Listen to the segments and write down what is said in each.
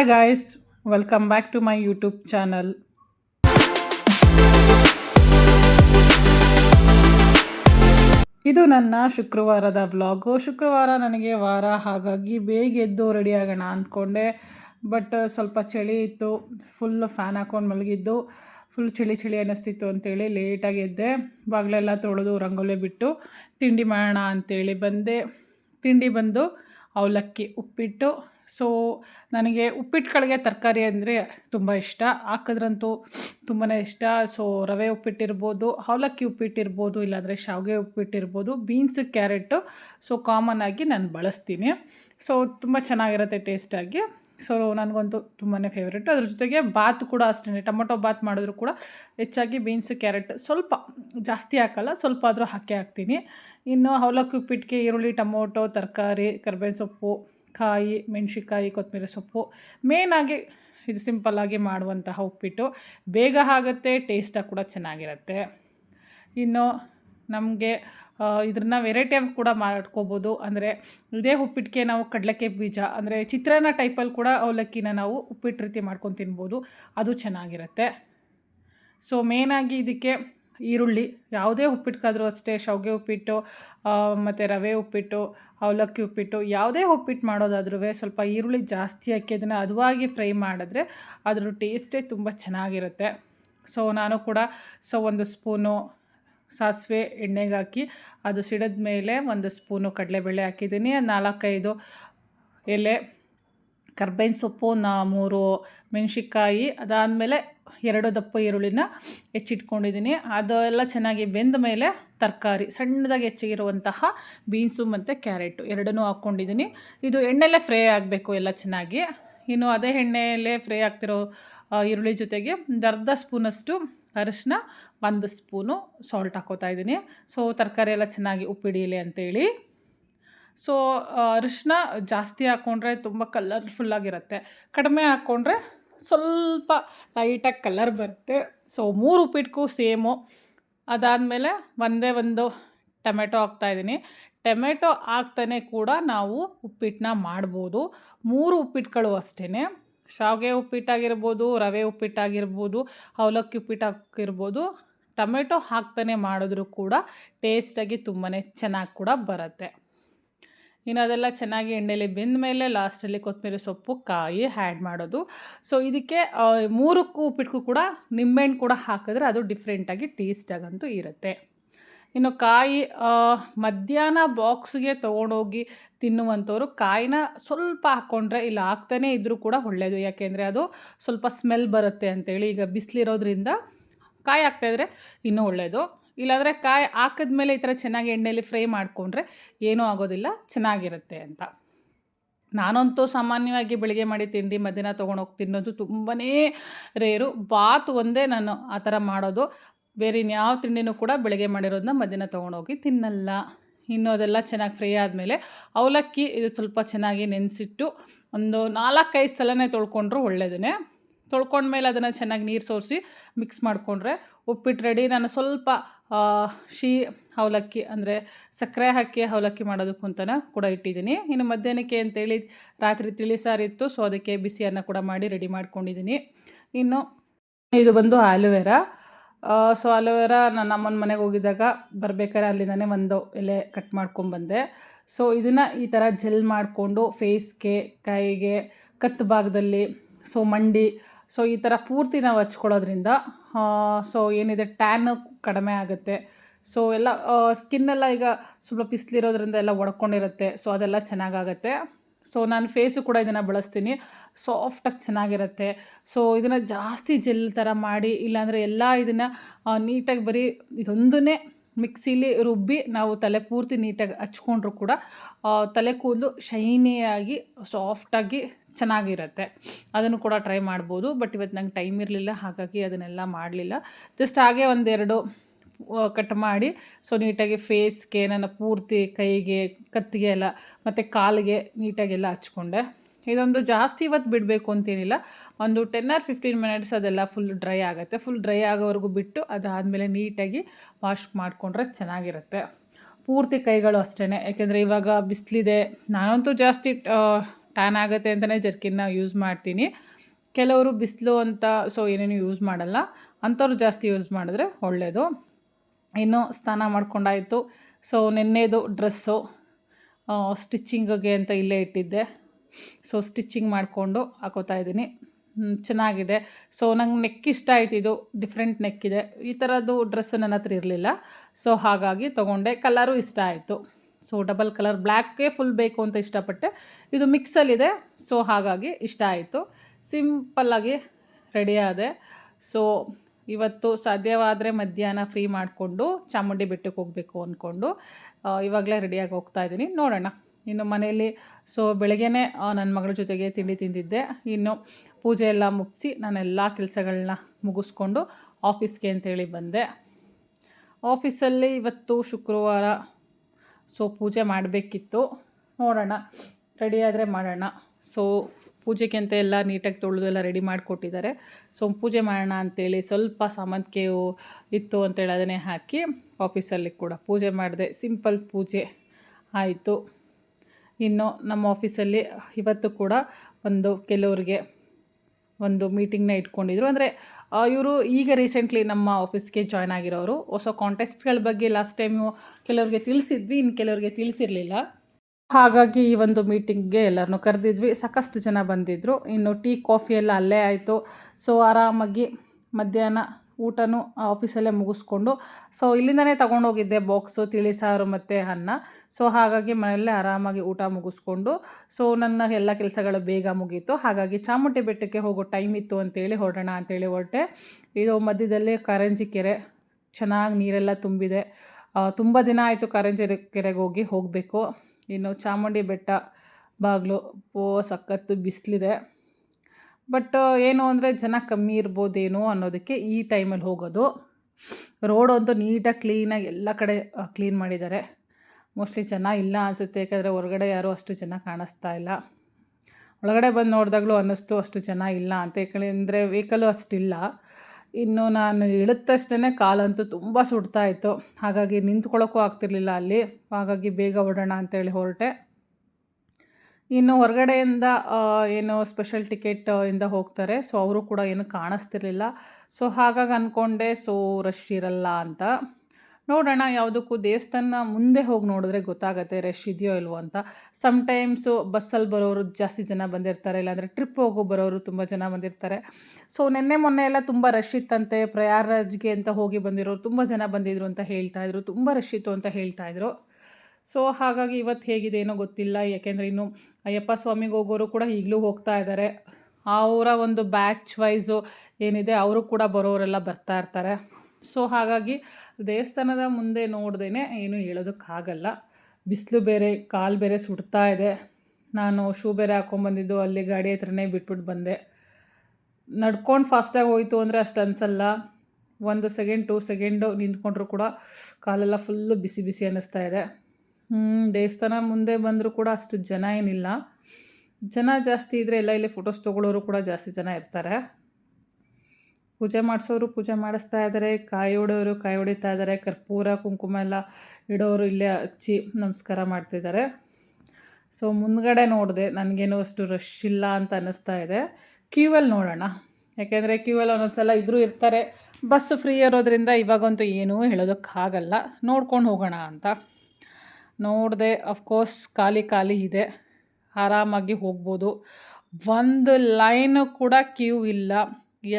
Hi guys welcome back to my YouTube channel ಇದು ನನ್ನ ಶುಕ್ರವಾರದ ವ್ಲಾಗು ಶುಕ್ರವಾರ ನನಗೆ ವಾರ, ಹಾಗಾಗಿ ಬೇಗ ಎದ್ದು ರೆಡಿ ಆಗೋಣ ಅಂದ್ಕೊಂಡೆ. ಬಟ್ ಸ್ವಲ್ಪ ಚಳಿ ಇತ್ತು ಫುಲ್ ಫ್ಯಾನ್ ಹಾಕ್ಕೊಂಡು ಮಲಗಿದ್ದು ಫುಲ್ ಚಳಿ ಚಳಿ ಅನ್ನಿಸ್ತಿತ್ತು ಅಂತೇಳಿ ಲೇಟಾಗಿ ಎದ್ದೆ. ಬಾಗಿಲೆಲ್ಲ ತೊಳೆದು ರಂಗೋಲಿ ಬಿಟ್ಟು ತಿಂಡಿ ಮಾಡೋಣ ಅಂತೇಳಿ ಬಂದೆ. ತಿಂಡಿ ಬಂದು ಅವಲಕ್ಕಿ ಉಪ್ಪಿಟ್ಟು ಸೊ ನನಗೆ ಉಪ್ಪಿಟ್ಟುಗಳಿಗೆ ತರಕಾರಿ ಅಂದರೆ ತುಂಬ ಇಷ್ಟ. ಹಾಕಿದ್ರಂತೂ ತುಂಬಾ ಇಷ್ಟ. ಸೊ ರವೆ ಉಪ್ಪಿಟ್ಟಿರ್ಬೋದು, ಅವಲಕ್ಕಿ ಉಪ್ಪಿಟ್ಟಿರ್ಬೋದು, ಇಲ್ಲಾಂದರೆ ಶಾವಿಗೆ ಉಪ್ಪಿಟ್ಟಿರ್ಬೋದು ಬೀನ್ಸ್ ಕ್ಯಾರೆಟು ಸೊ ಕಾಮನ್ ಆಗಿ ನಾನು ಬಳಸ್ತೀನಿ. ಸೊ ತುಂಬ ಚೆನ್ನಾಗಿರುತ್ತೆ ಟೇಸ್ಟಾಗಿ ಸೊ ನನಗಂತೂ ತುಂಬಾ ಫೇವ್ರೇಟು ಅದ್ರ ಜೊತೆಗೆ ಬಾತ್ ಕೂಡ ಅಷ್ಟೇ ಟೊಮೊಟೊ ಬಾತ್ ಮಾಡಿದ್ರು ಕೂಡ ಹೆಚ್ಚಾಗಿ ಬೀನ್ಸ್ ಕ್ಯಾರೆಟ್ ಸ್ವಲ್ಪ ಜಾಸ್ತಿ ಹಾಕಲ್ಲ, ಸ್ವಲ್ಪ ಆದರೂ ಹಾಕೇ ಹಾಕ್ತೀನಿ. ಇನ್ನು ಅವಲಕ್ಕಿ ಉಪ್ಪಿಟ್ಟಿಗೆ ಈರುಳ್ಳಿ, ಟೊಮೊಟೊ, ತರಕಾರಿ, ಕರ್ಬೇವಿನ ಸೊಪ್ಪು ಕಾಯಿ, ಮೆಣಸಿನ್ಕಾಯಿ, ಕೊತ್ತಂಬರಿ ಸೊಪ್ಪು ಮೇನಾಗಿ ಇದು ಸಿಂಪಲ್ಲಾಗಿ ಮಾಡುವಂತಹ ಉಪ್ಪಿಟ್ಟು. ಬೇಗ ಆಗುತ್ತೆ ಟೇಸ್ಟಾಗಿ ಕೂಡ ಚೆನ್ನಾಗಿರುತ್ತೆ. ಇನ್ನು ನಮಗೆ ಇದನ್ನು ವೆರೈಟಿ ಆಗಿ ಕೂಡ ಮಾಡ್ಕೋಬೋದು. ಅಂದರೆ ಇದೇ ಉಪ್ಪಿಟ್ಟಿಗೆ ನಾವು ಕಡಲೆಕಾಯಿ ಬೀಜ, ಅಂದರೆ ಚಿತ್ರಾನ್ನ ಟೈಪಲ್ಲಿ ಕೂಡ ಅವಲಕ್ಕಿನ ನಾವು ಉಪ್ಪಿಟ್ಟು ರೀತಿ ಮಾಡ್ಕೊಂಡು ತಿನ್ಬೋದು. ಅದು ಚೆನ್ನಾಗಿರುತ್ತೆ. ಸೊ ಮೇನಾಗಿ ಇದಕ್ಕೆ ಈರುಳ್ಳಿ, ಯಾವುದೇ ಉಪ್ಪಿಟ್ಗಾದರೂ ಅಷ್ಟೇ, ಶಾವಿಗೆ ಉಪ್ಪಿಟ್ಟು ಮತ್ತು ರವೆ ಉಪ್ಪಿಟ್ಟು, ಅವಲಕ್ಕಿ ಉಪ್ಪಿಟ್ಟು, ಯಾವುದೇ ಉಪ್ಪಿಟ್ಟು ಮಾಡೋದಾದ್ರೂ ಸ್ವಲ್ಪ ಈರುಳ್ಳಿ ಜಾಸ್ತಿ ಹಾಕಿ ಅದನ್ನು ಹದವಾಗಿ ಫ್ರೈ ಮಾಡಿದ್ರೆ ಅದ್ರ ಟೇಸ್ಟೇ ತುಂಬ ಚೆನ್ನಾಗಿರುತ್ತೆ. ಸೊ, ನಾನು ಕೂಡ ಸೊ, ಒಂದು ಸ್ಪೂನು ಸಾಸಿವೆ ಎಣ್ಣೆಗೆ ಹಾಕಿ ಅದು ಸಿಡಿದ ಮೇಲೆ ಒಂದು ಸ್ಪೂನು ಕಡಲೆಬೇಳೆ ಹಾಕಿದ್ದೀನಿ, ನಾಲ್ಕೈದು ಎಲೆ, ಕರ್ಬೇವಿನ ಸೊಪ್ಪು, ನಾ ಮೂರು ಮೆಣಸಿನ್ಕಾಯಿ ಅದಾದಮೇಲೆ ಎರಡು ದಪ್ಪ ಈರುಳ್ಳಿನ ಹೆಚ್ಚಿಟ್ಕೊಂಡಿದ್ದೀನಿ. ಅದೆಲ್ಲ ಚೆನ್ನಾಗಿ ಬೆಂದ ಮೇಲೆ ತರಕಾರಿ, ಸಣ್ಣದಾಗಿ ಹೆಚ್ಚಿಗಿರುವಂತಹ ಬೀನ್ಸು ಮತ್ತು ಕ್ಯಾರೆಟು ಎರಡನ್ನೂ ಹಾಕ್ಕೊಂಡಿದ್ದೀನಿ. ಇದು ಎಣ್ಣೆಲ್ಲೇ ಫ್ರೈ ಆಗಬೇಕು ಎಲ್ಲ ಚೆನ್ನಾಗಿ. ಇನ್ನು ಅದೇ ಎಣ್ಣೆಯಲ್ಲೇ ಫ್ರೈ ಆಗ್ತಿರೋ ಈರುಳ್ಳಿ ಜೊತೆಗೆ ಒಂದು ಅರ್ಧ ಸ್ಪೂನಷ್ಟು ಅರಿಶಿನ, ಒಂದು ಸ್ಪೂನು ಸಾಲ್ಟ್ ಹಾಕೋತಾ ಇದ್ದೀನಿ. ಸೊ, ತರಕಾರಿ ಎಲ್ಲ ಚೆನ್ನಾಗಿ ಉಪ್ಪಿಡಿಯಲಿ ಅಂತೇಳಿ. ಸೊ ಅರಿಶಿನ ಜಾಸ್ತಿ ಹಾಕ್ಕೊಂಡ್ರೆ ತುಂಬ ಕಲರ್ಫುಲ್ಲಾಗಿರುತ್ತೆ ಕಡಿಮೆ ಹಾಕ್ಕೊಂಡ್ರೆ ಸ್ವಲ್ಪ ಲೈಟಾಗಿ ಕಲರ್ ಬರುತ್ತೆ. ಸೊ ಮೂರು ಉಪ್ಪಿಟ್ಟಿಗೂ ಸೇಮು. ಅದಾದಮೇಲೆ ಒಂದೇ ಒಂದು ಟೊಮೆಟೊ ಹಾಕ್ತಾಯಿದ್ದೀನಿ ಟೊಮೆಟೊ ಹಾಕ್ತಾನೆ ಕೂಡ ನಾವು ಉಪ್ಪಿಟ್ಟನ್ನ ಮಾಡ್ಬೋದು. ಮೂರು ಉಪ್ಪಿಟ್ಟುಗಳು ಅಷ್ಟೇ ಶಾವಿಗೆ ಉಪ್ಪಿಟ್ಟಾಗಿರ್ಬೋದು, ರವೆ ಉಪ್ಪಿಟ್ಟಾಗಿರ್ಬೋದು, ಅವಲಕ್ಕಿ ಉಪ್ಪಿಟ್ಟು ಹಾಕಿರ್ಬೋದು ಟೊಮೆಟೊ ಹಾಕ್ತಾನೆ ಮಾಡಿದ್ರೂ ಕೂಡ ಟೇಸ್ಟಾಗಿ ತುಂಬಾ ಚೆನ್ನಾಗಿ ಕೂಡ ಬರುತ್ತೆ. ಇನ್ನು ಅದೆಲ್ಲ ಚೆನ್ನಾಗಿ ಎಣ್ಣೆಯಲ್ಲಿ ಬೆಂದ ಮೇಲೆ ಲಾಸ್ಟಲ್ಲಿ ಕೊತ್ತಂಬರಿ ಸೊಪ್ಪು, ಕಾಯಿ ಹ್ಯಾಡ್ ಮಾಡೋದು. ಸೊ ಇದಕ್ಕೆ ಮೂರಕ್ಕೂ ಉಪ್ಪಿಟ್ಟಿಗೂ ಕೂಡ ನಿಂಬೆಹಣ್ಣು ಕೂಡ ಹಾಕಿದ್ರೆ ಅದು ಡಿಫ್ರೆಂಟಾಗಿ ಟೇಸ್ಟಾಗಂತೂ ಇರುತ್ತೆ. ಇನ್ನು ಕಾಯಿ ಮಧ್ಯಾಹ್ನ ಬಾಕ್ಸ್ಗೆ ತೊಗೊಂಡೋಗಿ ತಿನ್ನುವಂಥವ್ರು ಕಾಯಿನ ಸ್ವಲ್ಪ ಹಾಕ್ಕೊಂಡ್ರೆ ಇಲ್ಲ ಹಾಕ್ತಾನೆ ಇದ್ದರೂ ಕೂಡ ಒಳ್ಳೆಯದು ಯಾಕೆಂದರೆ ಅದು ಸ್ವಲ್ಪ ಸ್ಮೆಲ್ ಬರುತ್ತೆ ಅಂತೇಳಿ ಈಗ ಬಿಸಿಲಿರೋದ್ರಿಂದ ಕಾಯಿ ಹಾಕ್ತಾಯಿದ್ರೆ ಇನ್ನೂ ಒಳ್ಳೆಯದು ಇಲ್ಲಾಂದರೆ ಕಾಯಿ ಹಾಕಿದ್ಮೇಲೆ ಈ ಥರ ಚೆನ್ನಾಗಿ ಎಣ್ಣೆಯಲ್ಲಿ ಫ್ರೈ ಮಾಡಿಕೊಂಡ್ರೆ ಏನೂ ಆಗೋದಿಲ್ಲ, ಚೆನ್ನಾಗಿರುತ್ತೆ ಅಂತ. ನಾನಂತೂ ಸಾಮಾನ್ಯವಾಗಿ ಬೆಳಿಗ್ಗೆ ಮಾಡಿ ತಿಂಡಿ, ಮಧ್ಯಾಹ್ನ ತೊಗೊಂಡೋಗಿ ತಿನ್ನೋದು ತುಂಬಾ ರೇರು. ಬಾತ್ ಒಂದೇ ನಾನು ಆ ಥರ ಮಾಡೋದು. ಬೇರೆ ಇನ್ಯಾವ ತಿಂಡಿನೂ ಕೂಡ ಬೆಳಗ್ಗೆ ಮಾಡಿರೋದನ್ನ ಮಧ್ಯಾಹ್ನ ತೊಗೊಂಡೋಗಿ ತಿನ್ನಲ್ಲ. ಇನ್ನು ಅದೆಲ್ಲ ಚೆನ್ನಾಗಿ ಫ್ರೈ ಆದಮೇಲೆ ಅವಲಕ್ಕಿ ಇದು ಸ್ವಲ್ಪ ಚೆನ್ನಾಗಿ ನೆನೆಸಿಟ್ಟು ಒಂದು ನಾಲ್ಕೈದು ಸಲನೇ ತೊಳ್ಕೊಂಡ್ರು ಒಳ್ಳೆಯದೇ ತೊಳ್ಕೊಂಡ್ಮೇಲೆ ಅದನ್ನು ಚೆನ್ನಾಗಿ ನೀರು ಸೋರಿಸಿ ಮಿಕ್ಸ್ ಮಾಡಿಕೊಂಡ್ರೆ ಉಪ್ಪಿಟ್ಟು ರೆಡಿ. ನಾನು ಸ್ವಲ್ಪ ಶೀ ಅವಲಕ್ಕಿ ಅಂದರೆ ಸಕ್ಕರೆ ಹಾಕಿ ಅವಲಕ್ಕಿ ಮಾಡೋದಕ್ಕೂ ಅಂತಲೇ ಕೂಡ ಇಟ್ಟಿದ್ದೀನಿ. ಇನ್ನು ಮಧ್ಯಾಹ್ನಕ್ಕೆ ಅಂತೇಳಿ ರಾತ್ರಿ ತಿಳಿ ಸಾರಿತ್ತು ಸೊ ಅದಕ್ಕೆ ಬಿಸಿಯನ್ನು ಕೂಡ ಮಾಡಿ ರೆಡಿ ಮಾಡ್ಕೊಂಡಿದ್ದೀನಿ. ಇನ್ನು ಇದು ಬಂದು ಆಲೋವೆರಾ. ಸೊ ಅಲೋವೆರಾ ನನ್ನ ಅಮ್ಮನ ಮನೆಗೆ ಹೋಗಿದ್ದಾಗ ಬರ್ಬೇಕಾದ್ರೆ ಅಲ್ಲಿಂದನೇ ಒಂದು ಎಲೆ ಕಟ್ ಮಾಡ್ಕೊಂಬಂದೆ ಸೊ ಇದನ್ನು ಈ ಥರ ಜೆಲ್ ಮಾಡಿಕೊಂಡು ಫೇಸ್ಗೆ ಕೈಗೆ, ಕತ್ತು ಭಾಗದಲ್ಲಿ ಸೊ ಮಂಡಿ ಸೊ ಈ ಥರ ಪೂರ್ತಿ ನಾವು ಹಚ್ಕೊಳ್ಳೋದ್ರಿಂದ ಸೊ ಏನಿದೆ ಟ್ಯಾನು ಕಡಿಮೆ ಆಗುತ್ತೆ. ಸೊ ಎಲ್ಲ ಸ್ಕಿನ್ನೆಲ್ಲ ಈಗ ಸ್ವಲ್ಪ ಬಿಸಿಲಿರೋದ್ರಿಂದ ಎಲ್ಲ ಒಡ್ಕೊಂಡಿರುತ್ತೆ. ಸೊ ಅದೆಲ್ಲ ಚೆನ್ನಾಗಾಗತ್ತೆ. ಸೊ ನಾನು ಫೇಸು ಕೂಡ ಇದನ್ನು ಬಳಸ್ತೀನಿ. ಸಾಫ್ಟಾಗಿ ಚೆನ್ನಾಗಿರುತ್ತೆ. ಸೊ ಇದನ್ನು ಜಾಸ್ತಿ ಜೆಲ್ ಥರ ಮಾಡಿ, ಇಲ್ಲಾಂದರೆ ಎಲ್ಲ ಇದನ್ನು ನೀಟಾಗಿ ಬರೀ ಇದೊಂದನ್ನೇ ಮಿಕ್ಸಿಲಿ ರುಬ್ಬಿ ನಾವು ತಲೆ ಪೂರ್ತಿ ನೀಟಾಗಿ ಹಚ್ಕೊಂಡ್ರು ಕೂಡ ತಲೆ ಕೂದಲು ಶೈನಿಯಾಗಿ ಸಾಫ್ಟಾಗಿ ಚೆನ್ನಾಗಿರುತ್ತೆ. ಅದನ್ನು ಕೂಡ ಟ್ರೈ ಮಾಡ್ಬೋದು. ಬಟ್ ಇವತ್ತು ನಂಗೆ ಟೈಮ್ ಇರಲಿಲ್ಲ, ಹಾಗಾಗಿ ಅದನ್ನೆಲ್ಲ ಮಾಡಲಿಲ್ಲ. ಜಸ್ಟ್ ಹಾಗೆ ಒಂದೆರಡು ಕಟ್ ಮಾಡಿ ಸೊ ನೀಟಾಗಿ ಫೇಸ್ಗೆ ನನ್ನ ಪೂರ್ತಿ ಕೈಗೆ, ಕತ್ತಿಗೆ ಎಲ್ಲ, ಮತ್ತು ಕಾಲಿಗೆ ನೀಟಾಗೆಲ್ಲ ಹಚ್ಕೊಂಡೆ. ಇದೊಂದು ಜಾಸ್ತಿ ಇವತ್ತು ಬಿಡಬೇಕು ಅಂತೇನಿಲ್ಲ. ಒಂದು ಟೆನ್ ಆರ್ ಫಿಫ್ಟೀನ್ ಮಿನಿಟ್ಸ್ ಅದೆಲ್ಲ ಫುಲ್ ಡ್ರೈ ಆಗುತ್ತೆ. ಫುಲ್ ಡ್ರೈ ಆಗೋವರೆಗೂ ಬಿಟ್ಟು ಅದಾದಮೇಲೆ ನೀಟಾಗಿ ವಾಶ್ ಮಾಡಿಕೊಂಡ್ರೆ ಚೆನ್ನಾಗಿರುತ್ತೆ. ಪೂರ್ತಿ ಕೈಗಳು ಅಷ್ಟೇ ಯಾಕೆಂದರೆ ಇವಾಗ ಬಿಸಿಲಿದೆ. ನಾನಂತೂ ಜಾಸ್ತಿ ಟ್ಯಾನ್ ಆಗುತ್ತೆ ಅಂತಲೇ ಜರ್ಕಿನ್ನ ಯೂಸ್ ಮಾಡ್ತೀನಿ. ಕೆಲವರು ಬಿಸಿಲು ಅಂತ ಸೊ ಏನೇನು ಯೂಸ್ ಮಾಡಲ್ಲ. ಅಂಥವ್ರು ಜಾಸ್ತಿ ಯೂಸ್ ಮಾಡಿದ್ರೆ ಒಳ್ಳೆಯದು ಇನ್ನು ಸ್ನಾನ ಮಾಡ್ಕೊಂಡಾಯಿತು. ಸೊ ನೆನ್ನೆದು ಡ್ರೆಸ್ಸು ಸ್ಟಿಚ್ಚಿಂಗಿಗೆ ಅಂತ ಇಲ್ಲೇ ಇಟ್ಟಿದ್ದೆ. ಸೊ ಸ್ಟಿಚ್ಚಿಂಗ್ ಮಾಡಿಕೊಂಡು ಹಾಕೋತಾ ಇದ್ದೀನಿ. ಚೆನ್ನಾಗಿದೆ. ಸೊ ನಂಗೆ ನೆಕ್ ಇಷ್ಟ ಆಯ್ತು ಇದು. ಡಿಫ್ರೆಂಟ್ ನೆಕ್ ಇದೆ. ಈ ಥರದ್ದು ಡ್ರೆಸ್ ನನ್ನ ಹತ್ರ ಇರಲಿಲ್ಲ. ಸೊ ಹಾಗಾಗಿ ತೊಗೊಂಡೆ. ಕಲರು ಇಷ್ಟ ಆಯಿತು. ಸೊ ಡಬಲ್ ಕಲರ್ ಬ್ಲ್ಯಾಕೇ ಫುಲ್ ಬೇಕು ಅಂತ ಇಷ್ಟಪಟ್ಟೆ. ಇದು ಮಿಕ್ಸಲ್ಲಿದೆ ಸೊ ಹಾಗಾಗಿ ಇಷ್ಟ ಆಯಿತು. ಸಿಂಪಲ್ಲಾಗಿ ರೆಡಿಯಾದೆ ಸೊ ಇವತ್ತು ಸಾಧ್ಯವಾದರೆ ಮಧ್ಯಾಹ್ನ ಫ್ರೀ ಮಾಡಿಕೊಂಡು ಚಾಮುಂಡಿ ಬೆಟ್ಟಕ್ಕೆ ಹೋಗಬೇಕು ಅಂದ್ಕೊಂಡು ಇವಾಗಲೇ ರೆಡಿಯಾಗಿ ಹೋಗ್ತಾ ಇದ್ದೀನಿ. ನೋಡೋಣ. ಇನ್ನು ಮನೆಯಲ್ಲಿ ಸೊ ಬೆಳಗ್ಗೆನೇ ನನ್ನ ಮಗಳ ಜೊತೆಗೆ ತಿಂಡಿ ತಿಂದಿದ್ದೆ. ಇನ್ನು ಪೂಜೆ ಎಲ್ಲ ಮುಗಿಸಿ ನಾನೆಲ್ಲ ಕೆಲಸಗಳನ್ನ ಮುಗಿಸ್ಕೊಂಡು ಆಫೀಸ್ಗೆ ಅಂತೇಳಿ ಬಂದೆ. ಆಫೀಸಲ್ಲಿ ಇವತ್ತು ಶುಕ್ರವಾರ ಸೊ ಪೂಜೆ ಮಾಡಬೇಕಿತ್ತು. ನೋಡೋಣ. ರೆಡಿ ಆದರೆ ಮಾಡೋಣ. ಸೊ ಪೂಜೆಗೆ ಅಂತ ಎಲ್ಲ ನೀಟಾಗಿ ತೊಳೆದು ಎಲ್ಲ ರೆಡಿ ಮಾಡಿಕೊಟ್ಟಿದ್ದಾರೆ. ಸೊ ಪೂಜೆ ಮಾಡೋಣ ಅಂತೇಳಿ ಸ್ವಲ್ಪ ಸಾಮಂತಿಗೆ ಇತ್ತು ಅಂತೇಳಿ ಅದನ್ನೇ ಹಾಕಿ ಆಫೀಸಲ್ಲಿ ಕೂಡ ಪೂಜೆ ಮಾಡಿದೆ. ಸಿಂಪಲ್ ಪೂಜೆ ಆಯಿತು. ಇನ್ನು ನಮ್ಮ ಆಫೀಸಲ್ಲಿ ಇವತ್ತು ಕೂಡ ಒಂದು ಕೆಲವ್ರಿಗೆ ಒಂದು ಮೀಟಿಂಗ್ನ ಇಟ್ಕೊಂಡಿದ್ರು. ಅಂದರೆ ಇವರು ಈಗ ರೀಸೆಂಟ್ಲಿ ನಮ್ಮ ಆಫೀಸ್ಗೆ ಜಾಯ್ನ್ ಆಗಿರೋರು. ಹೊಸ ಕಾಂಟೆಸ್ಟ್ಗಳ ಬಗ್ಗೆ ಲಾಸ್ಟ್ ಟೈಮು ಕೆಲವ್ರಿಗೆ ತಿಳಿಸಿದ್ವಿ ಇನ್ನು ಕೆಲವ್ರಿಗೆ ತಿಳಿಸಿರಲಿಲ್ಲ. ಹಾಗಾಗಿ ಈ ಒಂದು ಮೀಟಿಂಗ್ಗೆ ಎಲ್ಲರನ್ನು ಕರೆದಿದ್ವಿ. ಸಾಕಷ್ಟು ಜನ ಬಂದಿದ್ದರು ಇನ್ನು ಟೀ, ಕಾಫಿ ಎಲ್ಲ ಅಲ್ಲೇ ಆಯಿತು. ಸೊ, ಆರಾಮಾಗಿ ಮಧ್ಯಾಹ್ನ ಊಟನೂ ಆಫೀಸಲ್ಲೇ ಮುಗಿಸ್ಕೊಂಡು. ಸೊ ಇಲ್ಲಿಂದನೇ ತೊಗೊಂಡೋಗಿದ್ದೆ ಬಾಕ್ಸು ತಿಳಿಸಾರು ಮತ್ತು ಅನ್ನ. ಸೊ ಹಾಗಾಗಿ ಮನೆಯಲ್ಲೇ ಆರಾಮಾಗಿ ಊಟ ಮುಗಿಸ್ಕೊಂಡು. ಸೊ ನನ್ನ ಎಲ್ಲ ಕೆಲಸಗಳು ಬೇಗ ಮುಗೀತು. ಹಾಗಾಗಿ ಚಾಮುಂಡಿ ಬೆಟ್ಟಕ್ಕೆ ಹೋಗೋ ಟೈಮ್ ಇತ್ತು ಅಂತೇಳಿ ಹೊರಡೋಣ ಅಂತೇಳಿ ಹೊರಟೆ. ಇದು ಮಧ್ಯದಲ್ಲಿ ಕರಂಜಿ ಕೆರೆ. ಚೆನ್ನಾಗಿ ನೀರೆಲ್ಲ ತುಂಬಿದೆ. ತುಂಬ ದಿನ ಆಯಿತು ಕಾರಂಜಿ ಕೆರೆಗೆ ಹೋಗಿ ಹೋಗಬೇಕು. ಇನ್ನು ಚಾಮುಂಡಿ ಬೆಟ್ಟ ಬಾಗಿಲು ಓ ಸಖತ್ತು ಬಿಸಿಲಿದೆ. ಬಟ್ ಏನು ಅಂದರೆ ಜನ ಕಮ್ಮಿ ಇರ್ಬೋದೇನೋ ಅನ್ನೋದಕ್ಕೆ ಈ ಟೈಮಲ್ಲಿ ಹೋಗೋದು. ರೋಡ್ ಅಂತೂ ನೀಟಾಗಿ ಕ್ಲೀನಾಗಿ ಎಲ್ಲ ಕಡೆ ಕ್ಲೀನ್ ಮಾಡಿದ್ದಾರೆ. ಮೋಸ್ಟ್ಲಿ ಜನ ಇಲ್ಲ ಅನಿಸುತ್ತೆ, ಯಾಕಂದರೆ ಹೊರಗಡೆ ಯಾರೂ ಅಷ್ಟು ಜನ ಕಾಣಿಸ್ತಾ ಇಲ್ಲ. ಒಳಗಡೆ ಬಂದು ನೋಡಿದಾಗಲೂ ಅನ್ನಿಸ್ತು ಅಷ್ಟು ಜನ ಇಲ್ಲ ಅಂತ. ಅಂದರೆ ವೆಹಿಕಲ್ಲು ಅಷ್ಟಿಲ್ಲ. ಇನ್ನು ನಾನು ಇಳಿದ ತಕ್ಷಣ ಕಾಲಂತೂ ತುಂಬ ಸುಡ್ತಾ ಇತ್ತು. ಹಾಗಾಗಿ ನಿಂತ್ಕೊಳ್ಳೋಕ್ಕೂ ಆಗ್ತಿರ್ಲಿಲ್ಲ ಅಲ್ಲಿ. ಹಾಗಾಗಿ ಬೇಗ ಓಡೋಣ ಅಂತೇಳಿ ಹೊರಟೆ. ಇನ್ನು ಹೊರಗಡೆಯಿಂದ ಏನು ಸ್ಪೆಷಲ್ ಟಿಕೆಟ್ ಇಂದ ಹೋಗ್ತಾರೆ. ಸೊ ಅವರು ಕೂಡ ಏನು ಕಾಣಿಸ್ತಿರ್ಲಿಲ್ಲ. ಸೊ ಹಾಗಾಗಿ ಅಂದ್ಕೊಂಡೆ ಸೊ ರಶ್ ಇರಲ್ಲ ಅಂತ. ನೋಡೋಣ, ಯಾವುದಕ್ಕೂ ದೇವಸ್ಥಾನ ಮುಂದೆ ಹೋಗಿ ನೋಡಿದ್ರೆ ಗೊತ್ತಾಗತ್ತೆ ರಶ್ ಇದೆಯೋ ಇಲ್ವೋ ಅಂತ. ಸಮ್ಟೈಮ್ಸು ಬಸ್ಸಲ್ಲಿ ಬರೋರು ಜಾಸ್ತಿ ಜನ ಬಂದಿರ್ತಾರೆ, ಇಲ್ಲಾಂದರೆ ಟ್ರಿಪ್ ಹೋಗೋ ಬರೋರು ತುಂಬ ಜನ ಬಂದಿರ್ತಾರೆ. ಸೊ ನಿನ್ನೆ ಮೊನ್ನೆ ಎಲ್ಲ ತುಂಬ ರಶ್ ಇತ್ತಂತೆ. ಪ್ರಯಾರಜ್ಗೆ ಅಂತ ಹೋಗಿ ಬಂದಿರೋರು ತುಂಬ ಜನ ಬಂದಿದ್ರು ಅಂತ ಹೇಳ್ತಾ ಇದ್ರು. ತುಂಬ ರಶ್ ಇತ್ತು ಅಂತ ಹೇಳ್ತಾ ಇದ್ರು. ಸೊ ಹಾಗಾಗಿ ಇವತ್ತು ಹೇಗಿದೆ ಏನೋ ಗೊತ್ತಿಲ್ಲ, ಯಾಕೆಂದರೆ ಇನ್ನು ಅಯ್ಯಪ್ಪ ಸ್ವಾಮಿಗೆ ಹೋಗೋರು ಕೂಡ ಈಗಲೂ ಹೋಗ್ತಾ ಇದ್ದಾರೆ ಅವರ ಒಂದು ಬ್ಯಾಚ್ ವೈಸು ಏನಿದೆ, ಅವರು ಕೂಡ ಬರೋರೆಲ್ಲ ಬರ್ತಾ ಇರ್ತಾರೆ. ಸೊ ಹಾಗಾಗಿ ದೇವಸ್ಥಾನದ ಮುಂದೆ ನೋಡ್ದೇ ಏನು ಹೇಳೋದಕ್ಕಾಗಲ್ಲ. ಬಿಸಿಲು ಬೇರೆ, ಕಾಲು ಬೇರೆ ಸುಡ್ತಾ ಇದೆ. ನಾನು ಶೂ ಬೇರೆ ಹಾಕ್ಕೊಂಬಂದಿದ್ದು ಅಲ್ಲಿ ಗಾಡಿ ಹತ್ರನೇ ಬಿಟ್ಬಿಟ್ಟು ಬಂದೆ. ನಡ್ಕೊಂಡು ಫಾಸ್ಟಾಗಿ ಹೋಯಿತು ಅಂದರೆ ಅಷ್ಟು ಅನಿಸಲ್ಲ. ಒಂದು ಸೆಕೆಂಡ್ ಟೂ ಸೆಕೆಂಡು ನಿಂತ್ಕೊಂಡ್ರು ಕೂಡ ಕಾಲೆಲ್ಲ ಫುಲ್ಲು ಬಿಸಿ ಬಿಸಿ ಅನ್ನಿಸ್ತಾ ಇದೆ. ದೇವಸ್ಥಾನ ಮುಂದೆ ಬಂದರೂ ಕೂಡ ಅಷ್ಟು ಜನ ಏನಿಲ್ಲ. ಜನ ಜಾಸ್ತಿ ಇದ್ದರೆ ಎಲ್ಲ ಇಲ್ಲಿ ಫೋಟೋಸ್ ತೊಗೊಳ್ಳೋರು ಕೂಡ ಜಾಸ್ತಿ ಜನ ಇರ್ತಾರೆ. ಪೂಜೆ ಮಾಡಿಸೋರು ಪೂಜೆ ಮಾಡಿಸ್ತಾ ಇದ್ದಾರೆ ಕಾಯಿ ಹೊಡೆಯೋರು ಕಾಯಿ ಹೊಡಿತಾ ಇದ್ದಾರೆ ಕರ್ಪೂರ, ಕುಂಕುಮ ಎಲ್ಲ ಇಡೋರು ಇಲ್ಲೇ ಹಚ್ಚಿ ನಮಸ್ಕಾರ ಮಾಡ್ತಿದ್ದಾರೆ ಸೊ ಮುಂದ್ಗಡೆ ನೋಡಿದೆ, ನನಗೇನು ಅಷ್ಟು ರಶ್ ಇಲ್ಲ ಅಂತ ಅನ್ನಿಸ್ತಾ ಇದೆ. ಕ್ಯೂವಲ್ಲಿ ನೋಡೋಣ. ಯಾಕೆಂದರೆ ಕ್ಯೂವಲ್ಲಿ ಒಂದೊಂದ್ಸಲ ಇದ್ರೂ ಇರ್ತಾರೆ. ಬಸ್ ಫ್ರೀ ಇರೋದ್ರಿಂದ ಇವಾಗಂತೂ ಏನೂ ಹೇಳೋದಕ್ಕಾಗಲ್ಲ. ನೋಡ್ಕೊಂಡು ಹೋಗೋಣ ಅಂತ. ನೋಡಿದೆ ಅಫ್ಕೋರ್ಸ್ ಖಾಲಿ ಖಾಲಿ ಇದೆ. ಆರಾಮಾಗಿ ಹೋಗ್ಬೋದು. ಒಂದು ಲೈನು ಕೂಡ ಕ್ಯೂ ಇಲ್ಲ.